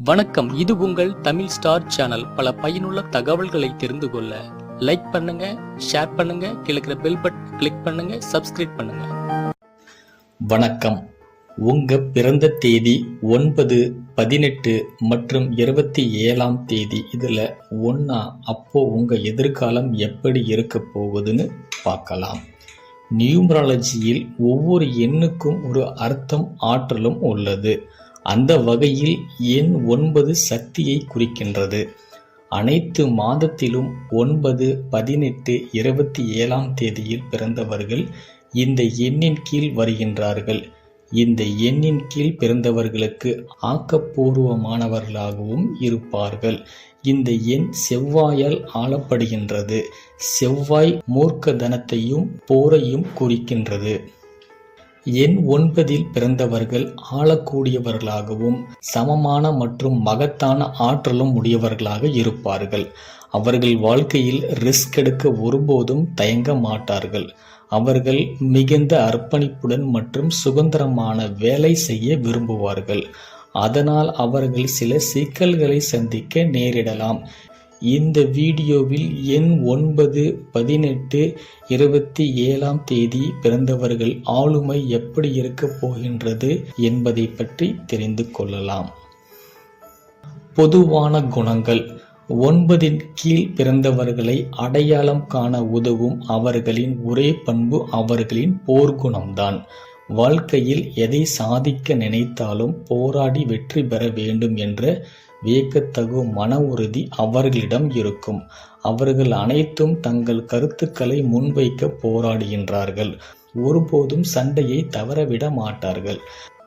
வணக்கம். இது உங்கள் தமிழ் ஸ்டார் சேனல். பல பயனுள்ள தகவல்களை தெரிந்து கொள்ள லைக் பண்ணுங்க ஷேர் பண்ணுங்க கிழக்கிற பெல் பட்டன் கிளிக் பண்ணுங்க சப்ஸ்கிரைப் பண்ணுங்க. வணக்கம். உங்க பிறந்த தேதி ஒன்பது பதினெட்டு மற்றும் இருபத்தி ஏழாம் தேதி. இதுல ஒன்னா அப்போ உங்க எதிர்காலம் எப்படி இருக்க போகுதுன்னு பார்க்கலாம். நியூமராலஜியில் ஒவ்வொரு எண்ணுக்கும் ஒரு அர்த்தம் ஆற்றலும் உள்ளது. அந்த வகையில் எண் ஒன்பது சக்தியை குறிக்கின்றது. அனைத்து மாதத்திலும் ஒன்பது பதினெட்டு இருபத்தி ஏழாம் தேதியில் பிறந்தவர்கள் இந்த எண்ணின் கீழ் வருகின்றார்கள். இந்த எண்ணின் கீழ் பிறந்தவர்களுக்கு ஆக்கப்பூர்வமானவர்களாகவும் இருப்பார்கள். இந்த எண் செவ்வாயால் ஆளப்படுகின்றது. செவ்வாய் மூர்க்கதனத்தையும் போரையும் குறிக்கின்றது. எண் ஒன்பதில் பிறந்தவர்கள் ஆளக்கூடியவர்களாகவும் சமமான மற்றும் மகத்தான ஆற்றலும் உடையவர்களாக இருப்பார்கள். அவர்கள் வாழ்க்கையில் ரிஸ்க் எடுக்க ஒருபோதும் தயங்க மாட்டார்கள். அவர்கள் மிகுந்த அர்ப்பணிப்புடன் மற்றும் சுதந்திரமான வேலை செய்ய விரும்புவார்கள். அதனால் அவர்கள் சில சிக்கல்களை சந்திக்க நேரிடலாம். இந்த வீடியோவில் எண் ஒன்பது பதினெட்டு இருபத்தி ஏழாம் தேதி பிறந்தவர்கள் ஆளுமை எப்படி இருக்கப் போகின்றது என்பதை பற்றி தெரிந்து கொள்ளலாம். பொதுவான குணங்கள். ஒன்பதின் கீழ் பிறந்தவர்களை அடையாளம் காண உதவும் அவர்களின் ஒரே பண்பு அவர்களின் போர்க்குணம்தான் வாழ்க்கையில் எதை சாதிக்க நினைத்தாலும் போராடி வெற்றி பெற வேண்டும் என்ற வியக்கத்தகு மன உறுதி அவர்களிடம் இருக்கும். அவர்கள் அனைத்தும் தங்கள் கருத்துக்களை முன்வைக்க போராடுகின்றார்கள். ஒருபோதும் சண்டையை தவறவிட மாட்டார்கள்.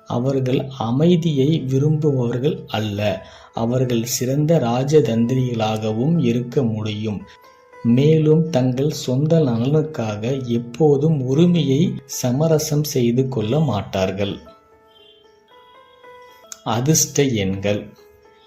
அவர்கள் அமைதியை விரும்புபவர்கள் அல்ல. அவர்கள் சிறந்த ராஜதந்திரிகளாகவும் இருக்க முடியும். மேலும் தங்கள் சொந்த நலனுக்காக எப்போதும் உரிமையை சமரசம் செய்து கொள்ள மாட்டார்கள். அதிர்ஷ்ட எண்கள்.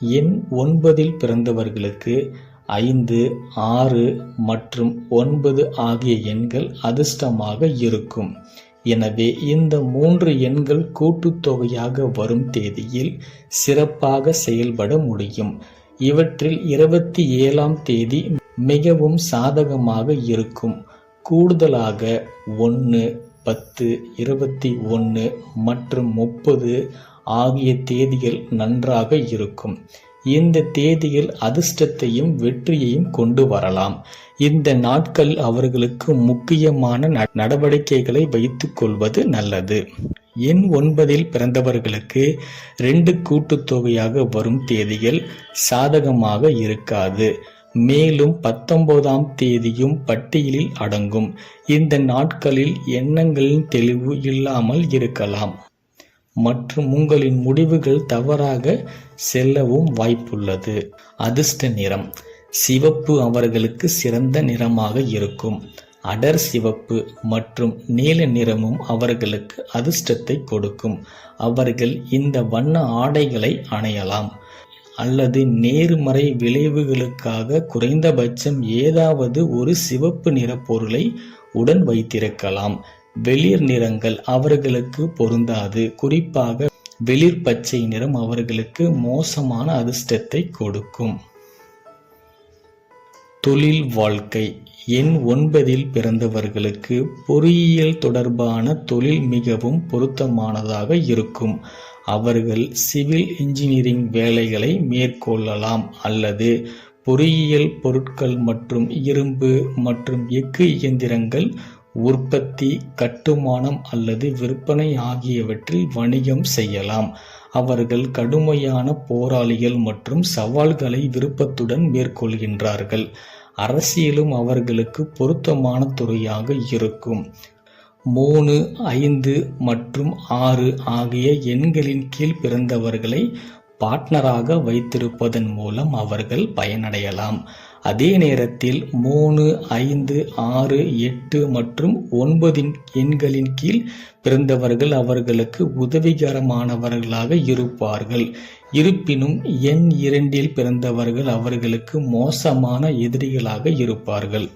எண் ஒன்பதில் பிறந்தவர்களுக்கு ஐந்து ஆறு மற்றும் ஒன்பது ஆகிய எண்கள் அதிர்ஷ்டமாக இருக்கும். எனவே இந்த மூன்று எண்கள் கூட்டுத்தொகையாக வரும் தேதியில் சிறப்பாக செயல்பட முடியும். இவற்றில் இருபத்தி ஏழாம் தேதி மிகவும் சாதகமாக இருக்கும். கூடுதலாக ஒன்று பத்து இருபத்தி ஒன்று மற்றும் முப்பது ஆகிய தேதிகள் நன்றாக இருக்கும். இந்த தேதியில் அதிர்ஷ்டத்தையும் வெற்றியையும் கொண்டு வரலாம். இந்த நாட்கள் அவர்களுக்கு முக்கியமான ந- நடவடிக்கைகளை வைத்துக் கொள்வது நல்லது. எண் ஒன்பதில் பிறந்தவர்களுக்கு ரெண்டு கூட்டுத்தொகையாக வரும் தேதிகள் சாதகமாக இருக்காது. மேலும் பத்தொன்பதாம் தேதியும் பட்டியலில் அடங்கும். இந்த நாட்களில் எண்ணங்களின் தெளிவு இல்லாமல் இருக்கலாம். மற்றும் உங்களின் முடிவுகள் தவறாக செல்லவும் வாய்ப்புள்ளது. அதிர்ஷ்ட நிறம். சிவப்பு அவர்களுக்கு சிறந்த நிறமாக இருக்கும். அடர் சிவப்பு மற்றும் நீல நிறமும் அவர்களுக்கு அதிர்ஷ்டத்தை கொடுக்கும். அவர்கள் இந்த வண்ண ஆடைகளை அணையலாம். அல்லது நேர்மறை விளைவுகளுக்காக குறைந்தபட்சம் ஏதாவது ஒரு சிவப்பு நிற பொருளை உடன் வைத்திருக்கலாம். வெளிர் நிறங்கள் அவர்களுக்கு பொருந்தாது. குறிப்பாக வெளிர் பச்சை நிறம் அவர்களுக்கு மோசமான அதிர்ஷ்டத்தை கொடுக்கும். தொழில் வாழ்க்கை. எண் ஒன்பதில் பிறந்தவர்களுக்கு பொறியியல் தொடர்பான தொழில் மிகவும் பொருத்தமானதாக இருக்கும். அவர்கள் சிவில் இன்ஜினியரிங் வேலைகளை மேற்கொள்ளலாம் அல்லது பொறியியல் பொருட்கள் மற்றும் இரும்பு மற்றும் எஃகு இயந்திரங்கள் உற்பத்தி கட்டுமானம் அல்லது விற்பனை ஆகியவற்றில் வணிகம் செய்யலாம். அவர்கள் கடுமையான போராளிகள் மற்றும் சவால்களை விருப்பத்துடன் மேற்கொள்கின்றார்கள். அரசியலும் அவர்களுக்கு பொருத்தமான துறையாக இருக்கும். மூணு ஐந்து மற்றும் ஆறு ஆகிய எண்களின் கீழ் பிறந்தவர்களை பார்ட்னராக வைத்திருப்பதன் மூலம் அவர்கள் பயனடையலாம். அதே நேரத்தில் மூணு ஐந்து ஆறு எட்டு மற்றும் ஒன்பதின் எண்களின் கீழ் பிறந்தவர்கள் அவர்களுக்கு உதவிகரமானவர்களாக இருப்பார்கள். இருப்பினும் எண் இரண்டில் பிறந்தவர்கள் அவர்களுக்கு மோசமான எதிரிகளாக இருப்பார்கள்.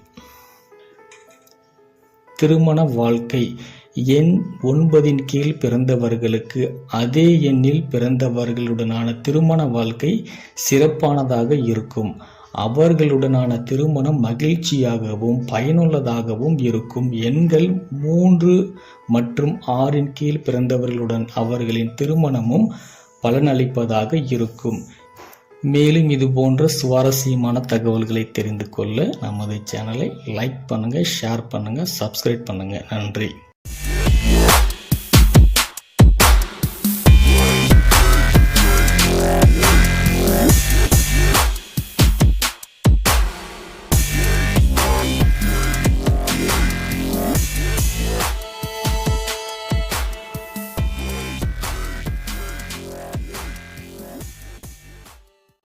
திருமண வாழ்க்கை. எண் ஒன்பதின் கீழ் பிறந்தவர்களுக்கு அதே எண்ணில் பிறந்தவர்களுடனான திருமண வாழ்க்கை சிறப்பானதாக இருக்கும். அவர்களுடனான திருமணம் மகிழ்ச்சியாகவும் பயனுள்ளதாகவும் இருக்கும். எண்கள் மூன்று மற்றும் ஆறின் கீழ் பிறந்தவர்களுடன் அவர்களின் திருமணமும் பலனளிப்பதாக இருக்கும். மேலும் இது போன்ற சுவாரஸ்யமான தகவல்களை தெரிந்து கொள்ள நமது சேனலை லைக் பண்ணுங்கள் ஷேர் பண்ணுங்கள் சப்ஸ்கிரைப் பண்ணுங்கள் நன்றி.